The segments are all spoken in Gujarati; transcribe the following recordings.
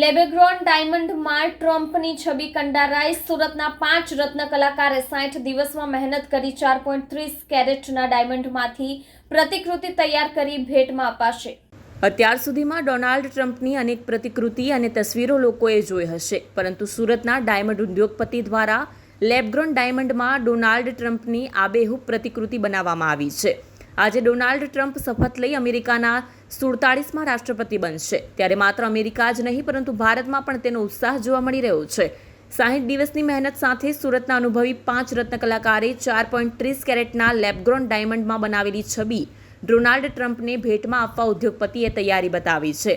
લેબેગ્રોન ડાયમંડમાં ટ્રમ્પની છબી કંડારાઈ સુરતના પાંચ રત્ન કલાકારે સાઠ દિવસમાં મહેનત કરી ચાર પોઈન્ટ ત્રીસ કેરેટના ડાયમંડમાંથી પ્રતિકૃતિ તૈયાર કરી ભેટમાં અપાશે. અત્યાર સુધીમાં ડોનાલ્ડ ટ્રમ્પની અનેક પ્રતિકૃતિ અને તસવીરો લોકોએ જોઈ હશે, પરંતુ સુરતના ડાયમંડ ઉદ્યોગપતિ દ્વારા લેબગ્રોન ડાયમંડમાં ડોનાલ્ડ ટ્રમ્પની આબેહૂબ પ્રતિકૃતિ બનાવવામાં આવી છે. આજે ડોનાલ્ડ ટ્રમ્પ શપથ લઈ અમેરિકાના સુડતાળીસમાં રાષ્ટ્રપતિ બનશે. ત્યારે માત્ર અમેરિકા જ નહીં, પરંતુ ભારતમાં પણ તેનો ઉત્સાહ જોવા મળી રહ્યો છે. સાહીઠ દિવસની મહેનત સાથે સુરતના અનુભવી પાંચ રત્ન કલાકારે ચાર પોઈન્ટ ત્રીસ કેરેટના લેબગ્રોન ડાયમંડમાં બનાવેલી છબી ડોનાલ્ડ ટ્રમ્પને ભેટમાં આપવા ઉદ્યોગપતિએ તૈયારી બતાવી છે.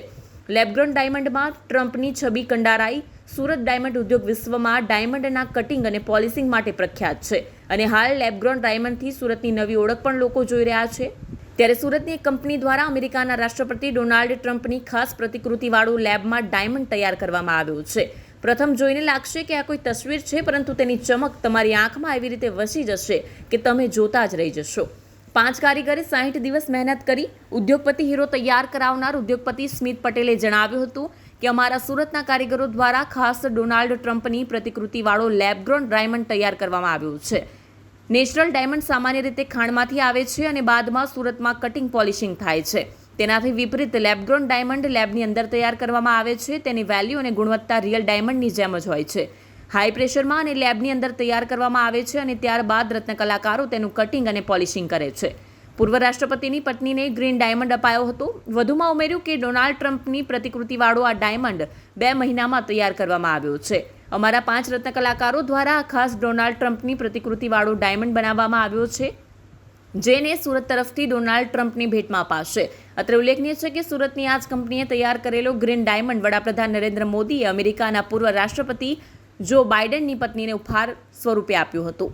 લેબગ્રોન ડાયમંડમાં ટ્રમ્પની છબી કંડારાઈ સુરત ડાયમંડ ઉદ્યોગ વિશ્વમાં ડાયમંડના કટિંગ અને પોલિશિંગ માટે પ્રખ્યાત છે. અને હાલ લેબગ્રોન ડાયમંડથી સુરતની નવી ઓળખ પણ લોકો જોઈ રહ્યા છે. ત્યારે સુરતની એક કંપની દ્વારા અમેરિકાના રાષ્ટ્રપતિ ડોનાલ્ડ ટ્રમ્પની ખાસ પ્રતિકૃતિવાળું લેબમાં ડાયમંડ તૈયાર કરવામાં આવ્યું છે. પ્રથમ જોઈને લાગશે કે આ કોઈ તસવીર છે, પરંતુ તેની ચમક તમારી આંખમાં એવી રીતે વસી જશે કે તમે જોતા જ રહી જશો. પાંચ કારીગરે સાહીઠ દિવસ મહેનત કરી ઉદ્યોગપતિ હીરો તૈયાર કરાવનાર ઉદ્યોગપતિ સ્મિત પટેલે જણાવ્યું હતું કે અમારા સુરતના કારીગરો દ્વારા ખાસ ડોનાલ્ડ ટ્રમ્પની પ્રતિકૃતિવાળો લેબગ્રોન ડાયમંડ તૈયાર કરવામાં આવ્યો છે. નેચરલ ડાયમંડ સામાન્ય રીતે ખાણમાંથી આવે છે અને બાદમાં સુરતમાં કટિંગ પોલિશિંગ થાય છે. તેનાથી વિપરીત લેબગ્રોન ડાયમંડ લેબની અંદર તૈયાર કરવામાં આવે છે. તેની વેલ્યુ અને ગુણવત્તા રિયલ ડાયમંડની જેમ જ હોય છે. હાઈ પ્રેશરમાં અને લેબની અંદર તૈયાર કરવામાં આવે છે અને ત્યારબાદ રત્ન કલાકારો તેનું કટિંગ અને પોલિશિંગ કરે છે. પૂર્વ રાષ્ટ્રપતિની પત્નીને ગ્રીન ડાયમંડ અપાયો હતો. વધુમાં ઉમેર્યું કે ડોનાલ્ડ ટ્રમ્પની પ્રતિકૃતિવાળો આ ડાયમંડ બે મહિનામાં તૈયાર કરવામાં આવ્યો છે. અમારા પાંચ રત્ન કલાકારો દ્વારા ખાસ ડોનાલ્ડ ટ્રમ્પની પ્રતિકૃતિવાળો ડાયમંડ બનાવવામાં આવ્યો છે. જેને સુરત તરફથી ડોનાલ્ડ ટ્રમ્પની ભેટમાં અપાશે. અત્રે ઉલ્લેખનીય છે કે સુરતની આ જ કંપનીએ તૈયાર કરેલો ગ્રીન ડાયમંડ વડાપ્રધાન નરેન્દ્ર મોદીએ અમેરિકાના પૂર્વ રાષ્ટ્રપતિ જો બાઇડનની પત્નીને ઉપહાર સ્વરૂપે આપ્યું હતું.